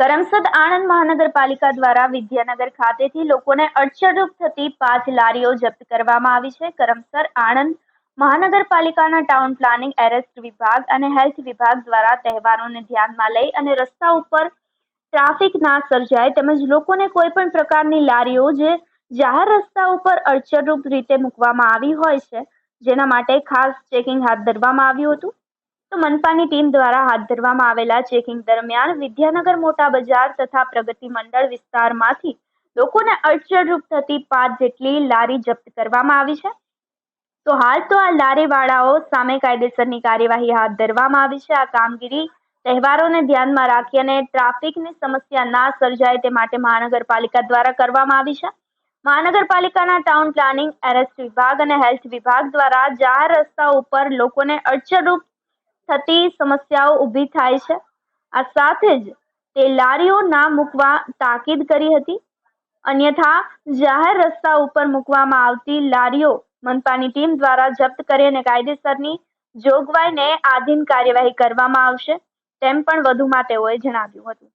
કરમસદ આણંદ મહાનગરપાલિકા દ્વારા વિદ્યાનગર ખાતેથી લોકોને અડચણરૂપ થતી પાંચ લારીઓ જપ્ત કરવામાં આવી છે. કરમસર આણંદ મહાનગરપાલિકાના ટાઉન પ્લાનિંગ એરેસ્ટ વિભાગ અને હેલ્થ વિભાગ દ્વારા તહેવારોને ધ્યાનમાં લઈ અને રસ્તા ઉપર ટ્રાફિક ના સર્જાય તેમજ લોકોને કોઈ પણ પ્રકારની લારીઓ જે જાહેર રસ્તા ઉપર અડચણરૂપ રીતે મૂકવામાં આવી હોય છે, જેના માટે ખાસ ચેકિંગ હાથ ધરવામાં આવ્યું હતું. તો મનપાની ટીમ દ્વારા હાથ ધરવામાં આવેલા ચેકિંગ દરમિયાન વિદ્યાનગર મોટા બજાર તથા પ્રગતિ મંડળ વિસ્તારમાંથી લોકોને અડચણરૂપ થતી પાંચ જેટલી લારી જપ્ત કરવામાં આવી છે. તો હાલ તો આ લારીવાળાઓ સામે કાયદેસરની કાર્યવાહી હાથ ધરવામાં આવી છે. આ કામગીરી તહેવારોને ધ્યાનમાં રાખી અને ટ્રાફિકની સમસ્યા ના સર્જાય તે માટે મહાનગરપાલિકા દ્વારા કરવામાં આવી છે. મહાનગરપાલિકાના ટાઉન પ્લાનિંગ, એરેસ્ટ વિભાગ અને હેલ્થ વિભાગ દ્વારા જાહેર રસ્તા ઉપર લોકોને અડચણરૂપ થતી સમસ્યાઓ ઊભી થાય છે. આ સાથે જ તે લારીઓ ના મૂકવા તાકીદ કરી હતી. અન્યથા, જાહેર રસ્તા ઉપર મૂકવામાં આવતી લારીઓ મનપાની ટીમ દ્વારા જપ્ત કરી અને કાયદેસરની જોગવાઈને આધીન કાર્યવાહી કરવામાં આવશે, તેમ પણ વધુમાં તેઓએ જણાવ્યું હતું.